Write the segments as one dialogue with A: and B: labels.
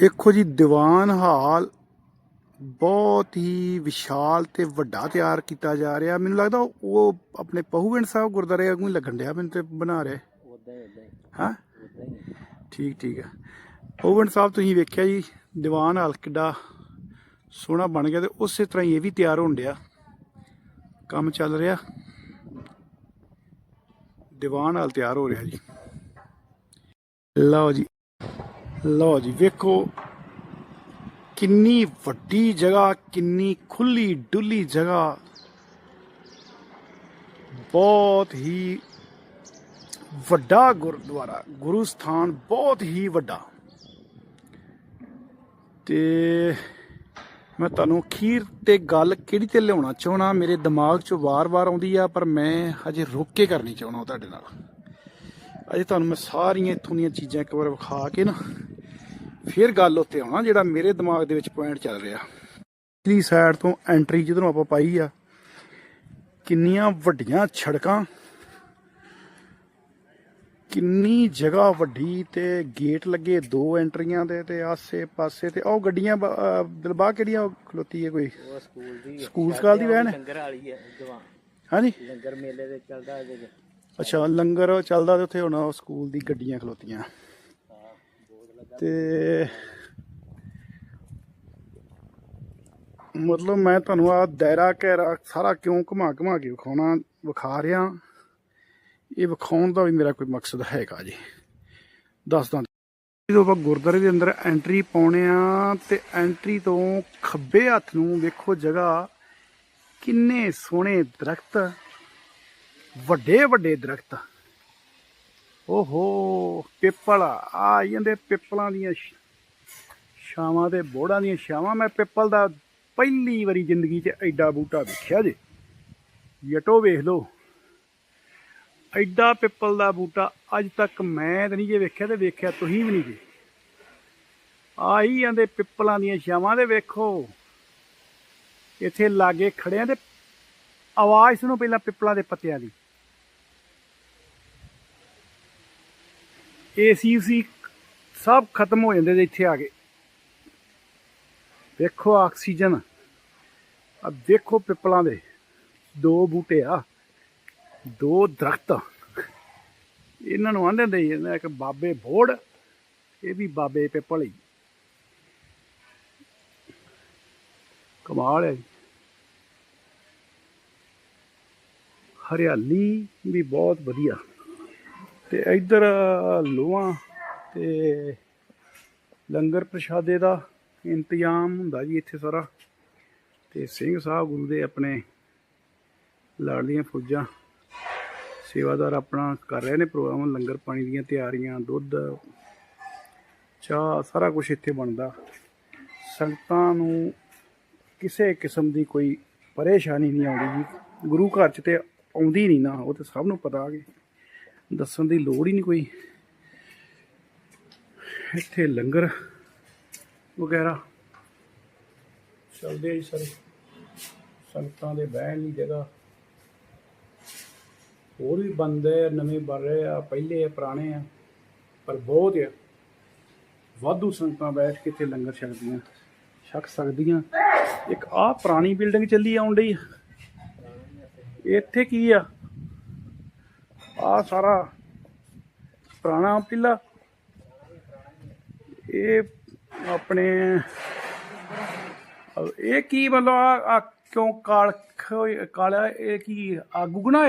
A: ਵੇਖੋ ਜੀ ਦੀਵਾਨ ਹਾਲ ਬਹੁਤ ਹੀ ਵਿਸ਼ਾਲ ਤੇ ਵੱਡਾ ਤਿਆਰ ਕੀਤਾ ਜਾ ਰਿਹਾ। ਮੈਨੂੰ ਲੱਗਦਾ ਉਹ ਆਪਣੇ ਪਹੂਵਿੰਡ ਸਾਹਿਬ ਗੁਰਦਾਰੇ ਵਾਂਗੂ ਲੱਗਣ ਡਿਆ ਮੈਨੂੰ ਤੇ ਬਣਾ ਰਿਹਾ।
B: ਹੀ
A: ਠੀਕ ਠੀਕ ਹੈ ਪਹੂਵਿੰਡ ਸਾਹਿਬ ਤੁਸੀਂ ਵੇਖਿਆ ਜੀ ਦੀਵਾਨ ਹਾਲ ਕਿੱਡਾ ਸੋਹਣਾ ਬਣ ਗਿਆ ਤੇ ਉਸੇ ਤਰ੍ਹਾਂ ਹੀ ਇਹ ਵੀ ਤਿਆਰ ਹੋਣ ਡਿਆ। ਕੰਮ ਚੱਲ ਰਿਹਾ। ਦੀਵਾਨ ਹਾਲ ਤਿਆਰ ਹੋ ਰਿਹਾ ਜੀ। ਲਓ ਜੀ। ਲਓ ਜੀ, ਵੇਖੋ ਕਿੰਨੀ ਵੱਡੀ ਜਗ੍ਹਾ, ਕਿੰਨੀ ਖੁੱਲੀ ਡੁੱਲੀ ਜਗ੍ਹਾ। ਬਹੁਤ ਹੀ ਵੱਡਾ ਗੁਰਦੁਆਰਾ, ਗੁਰੂ ਸਥਾਨ ਬਹੁਤ ਹੀ ਵੱਡਾ। ਤੇ ਮੈਂ ਤੁਹਾਨੂੰ ਅਖੀਰ ਤੇ ਗੱਲ ਕਿਹੜੀ ਤੇ ਲਿਆਉਣਾ ਚਾਹਣਾ ਮੇਰੇ ਦਿਮਾਗ 'ਚ ਵਾਰ-ਵਾਰ ਆਉਂਦੀ ਆ, ਪਰ ਮੈਂ ਹਜੇ ਰੋਕ ਕੇ ਕਰਨੀ ਚਾਹਣਾ ਤੁਹਾਡੇ ਨਾਲ। ਅਜੇ ਤੁਹਾਨੂੰ ਮੈਂ ਸਾਰੀਆਂ ਇੱਥੋਂ ਦੀਆਂ ਚੀਜ਼ਾਂ ਇੱਕ ਵਾਰ ਵਿਖਾ ਕੇ ਨਾ ਫਿਰ ਗੱਲ ਉੱਤੇ ਆਉਣਾ ਜਿਹੜਾ ਮੇਰੇ ਦਿਮਾਗ ਦੇ ਵਿੱਚ ਪੁਆਇੰਟ ਚੱਲ ਰਿਹਾ। ਪਿਛਲੀ ਸਾਈਡ ਤੋਂ ਐਂਟਰੀ ਜਿੱਧਰੋਂ ਆਪਾਂ ਪਾਈ ਆ ਕਿੰਨੀਆਂ ਵੱਡੀਆਂ ਛੜਕਾਂ ਕਿੰਨੀ ਜਗ੍ਹਾ ਵੱਡੀ ਤੇ ਗੇਟ ਲੱਗੇ ਦੋ ਐਂਟਰੀਆਂ ਦੇ ਤੇ ਆਸੇ ਪਾਸੇ ਤੇ ਉਹ ਗੱਡੀਆਂ ਬ- ਅਹ ਦਿਲਬਾਗ ਕਿਹੜੀਆਂ ਖਲੋਤੀ ਹੈ ਕੋਈ?
B: ਸਕੂਲ ਦੀ
A: ਸਕੂਲ ਸਕਾਲ ਦੀ ਵੈਨ? ਹੈ?
B: ਲੰਗਰ ਵਾਲੀ ਹੈ ਜਵਾਨ।
A: ਹਾਂਜੀ?
B: ਲੰਗਰ ਮੇਲੇ ਦੇ ਚੱਲਦਾ
A: ਅੱਛਾ ਲੰਗਰ ਚੱਲਦਾ ਤੇ ਉੱਥੇ ਹੁਣ ਉਹ ਸਕੂਲ ਦੀ ਗੱਡੀਆਂ ਖਲੋਤੀਆਂ। ਤੇ ਮਤਲਬ ਮੈਂ ਤੁਹਾਨੂੰ ਆ ਦਾਇਰਾ ਘੇਰਾ ਸਾਰਾ ਕਿਉਂ ਘੁਮਾ ਘੁਮਾ ਕੇ ਵਿਖਾਉਣਾ, ਵਿਖਾ ਰਿਹਾ। ਇਹ ਵਿਖਾਉਣ ਦਾ ਵੀ ਮੇਰਾ ਕੋਈ ਮਕਸਦ ਹੈਗਾ ਜੀ। ਦੱਸਦਾ ਜਦੋਂ ਆਪਾਂ ਗੁਰਦੁਆਰੇ ਦੇ ਅੰਦਰ ਐਂਟਰੀ ਪਾਉਣੇ ਆ ਤੇ ਐਂਟਰੀ ਤੋਂ ਖੱਬੇ ਹੱਥ ਨੂੰ ਵੇਖੋ ਜਗ੍ਹਾ, ਕਿੰਨੇ ਸੋਹਣੇ ਦਰਖਤ ਵੱਡੇ ਵੱਡੇ ਦਰਖਤ। ਓਹੋ, ਪਿੱਪਲ ਆ। ਜਾਂਦੇ ਪਿੱਪਲਾਂ ਦੀਆਂ ਛ- ਛਾਵਾਂ ਤੇ ਬੋੜਾਂ ਦੀਆਂ ਛਾਵਾਂ। ਮੈਂ ਪਿੱਪਲ ਦਾ ਪਹਿਲੀ ਵਾਰੀ ਜ਼ਿੰਦਗੀ 'ਚ ਐਡਾ ਬੂਟਾ ਵੇਖਿਆ ਜੇ। ਯਟੋ ਵੇਖ ਲਓ। ਐਡਾ ਪਿੱਪਲ ਦਾ ਬੂਟਾ ਅੱਜ ਤੱਕ ਮੈਂ ਤਾਂ ਨਹੀਂ ਜੇ ਵੇਖਿਆ ਤੇ ਵੇਖਿਆ ਤੁਸੀਂ ਵੀ ਨਹੀਂ ਜੀ। ਆਈ ਜਾਂਦੇ ਪਿੱਪਲਾਂ ਦੀਆਂ ਛਾਵਾਂ ਦੇ ਵੇਖੋ। ਇੱਥੇ ਲਾਗੇ ਖੜਿਆਂ ਤੇ ਆਵਾਜ਼ ਸੁਣੋ ਪਹਿਲਾਂ ਪਿੱਪਲਾਂ ਦੇ ਪੱਤਿਆਂ ਦੀ। ਏਸੀ ਸੀ ਸਭ ਖਤਮ ਹੋ ਜਾਂਦੇ ਨੇ ਇੱਥੇ ਆ ਕੇ। ਵੇਖੋ ਆਕਸੀਜਨ। ਆ ਵੇਖੋ ਪਿੱਪਲਾਂ ਦੇ। ਦੋ ਬੂਟੇ ਆ। ਦੋ ਦਰਖਤ। ਇਹਨਾਂ ਨੂੰ ਆਂਦੇ ਹੁੰਦੇ ਇਹਨਾਂ ਇੱਕ ਬਾਬੇ ਬੋੜ, ਇਹ ਵੀ ਬਾਬੇ ਪਿੱਪਲ ਹੀ। ਕਮਾਲ ਹੈ ਜੀ। ਹਰਿਆਲੀ ਵੀ ਬਹੁਤ ਵਧੀਆ। ਤੇ ਇੱਧਰ ਲੋਹਾ ਤੇ ਲੰਗਰ ਪ੍ਰਸ਼ਾਦੇ ਦਾ ਇੰਤਜ਼ਾਮ ਹੁੰਦਾ ਜੀ ਇੱਥੇ ਸਾਰਾ। ਤੇ ਸਿੰਘ ਸਾਹਿਬ ਗੁਰੂ ਦੇ ਆਪਣੇ ਲਾੜਲੀਆਂ ਫੌਜਾਂ ਸੇਵਾਦਾਰ ਆਪਣਾ ਕਰ ਰਹੇ ਨੇ ਪ੍ਰੋਗਰਾਮ, ਲੰਗਰ ਪਾਣੀ ਦੀਆਂ ਤਿਆਰੀਆਂ, ਦੁੱਧ, ਚਾਹ, ਸਾਰਾ ਕੁਝ ਇੱਥੇ ਬਣਦਾ। ਸੰਗਤਾਂ ਨੂੰ ਕਿਸੇ ਕਿਸਮ ਦੀ ਕੋਈ ਪਰੇਸ਼ਾਨੀ ਨਹੀਂ ਆਉਂਦੀ ਜੀ। ਗੁਰੂ ਘਰ ਚ ਤੇ ਆਉਂਦੀ ਨਹੀਂ ਨਾ, ਉਹ ਤੇ ਸਭ ਨੂੰ ਪਤਾ ਕਿ। ਦੱਸਣ ਦੀ ਲੋੜ ਹੀ ਨਹੀਂ ਕੋਈ। ਇੱਥੇ ਲੰਗਰ ਵਗੈਰਾ ਚੱਲਦੇ ਆ ਸਾਰੇ। ਸੰਗਤਾਂ ਦੇ ਬਹਿਣ ਦੀ ਜਗ੍ਹਾ। ਹੋਰ ਵੀ ਬੰਦੇ ਆ, ਨਵੇਂ ਬਣ ਰਹੇ ਆ ਪਹਿਲੇ ਆ ਪੁਰਾਣੇ ਆ ਪਰ ਬਹੁਤ ਆ। ਵਾਧੂ ਸੰਗਤਾਂ ਬੈਠ ਕੇ ਇੱਥੇ ਲੰਗਰ ਛਕਦੀਆਂ ਛਕ ਸਕਦੀਆਂ। ਇੱਕ ਆਹ ਪੁਰਾਣੀ ਬਿਲਡਿੰਗ ਚੱਲੀ ਆਉਣ ਡਈ। ਇੱਥੇ ਕੀ ਆ? ਆ ਸਾਰਾ ਪੁਰਾਣਾ ਪਿੱਲਾ। ਇਹ ਆਪਣੇ, ਇਹ ਕੀ ਮਤਲਬ ਆ ਕਿਉਂ ਕਾਲ ਕਾਲਾ ਇਹ ਕੀ ਆ, ਗੁਗਣਾ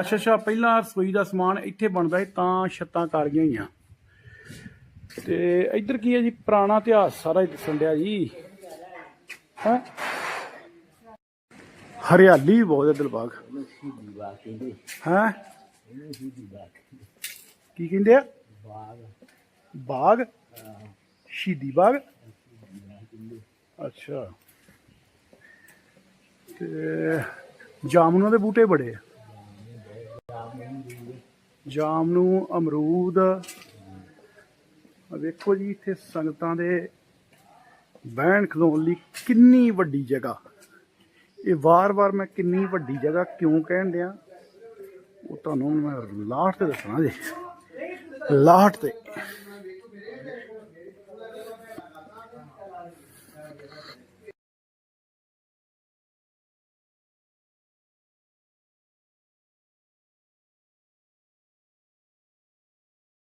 A: ਅੱਛਾ ਅੱਛਾ, ਪਹਿਲਾਂ ਰਸੋਈ ਦਾ ਸਮਾਨ ਇੱਥੇ ਬਣਦਾ ਸੀ, ਤਾਂ ਛੱਤਾਂ ਕਾਲੀਆਂ ਹੋਈਆਂ। ਤੇ ਇੱਧਰ ਕੀ ਹੈ ਜੀ, ਪੁਰਾਣਾ ਇਤਿਹਾਸ, ਸਾਰਾ ਹੀ ਦੱਸਣ ਡਿਆ ਜੀ। ਹੈ? ਹਰਿਆਲੀ ਵੀ ਬਹੁਤ ਹੈ ਦਿਲਬਾਗ।
B: ਸ਼ਹੀਦੀ ਬਾਗ ਕਹਿੰਦੇ
A: ਹੈ?
B: ਇਹਨੂੰ ਸ਼ਹੀਦੀ ਬਾਗ
A: ਕੀ ਕਹਿੰਦੇ ਆ?
B: ਬਾਗ?
A: ਬਾਗ ਸ਼ਹੀਦੀ ਬਾਗ? ਅੱਛਾ। ਤੇ ਜਾਮਨੂਆਂ ਦੇ ਬੂਟੇ ਬੜੇ ਆ। ਜਾਮਨੂ ਅਮਰੂਦ। ਆ ਵੇਖੋ ਜੀ, ਇੱਥੇ ਸੰਗਤਾਂ ਦੇ ਬਹਿਣ ਖਲੋਣ ਲਈ ਕਿੰਨੀ ਵੱਡੀ ਜਗ੍ਹਾ। ਇਹ ਵਾਰ-ਵਾਰ ਮੈਂ ਕਿੰਨੀ ਵੱਡੀ ਜਗ੍ਹਾ ਕਿਉਂ ਕਹਿਣ ਦਿਆਂ ਉਹ ਤੁਹਾਨੂੰ ਮੈਂ ਲਾਸਟ ਤੇ ਦੱਸਣਾ ਜੀ। ਲਾਹਟ ਤੇ।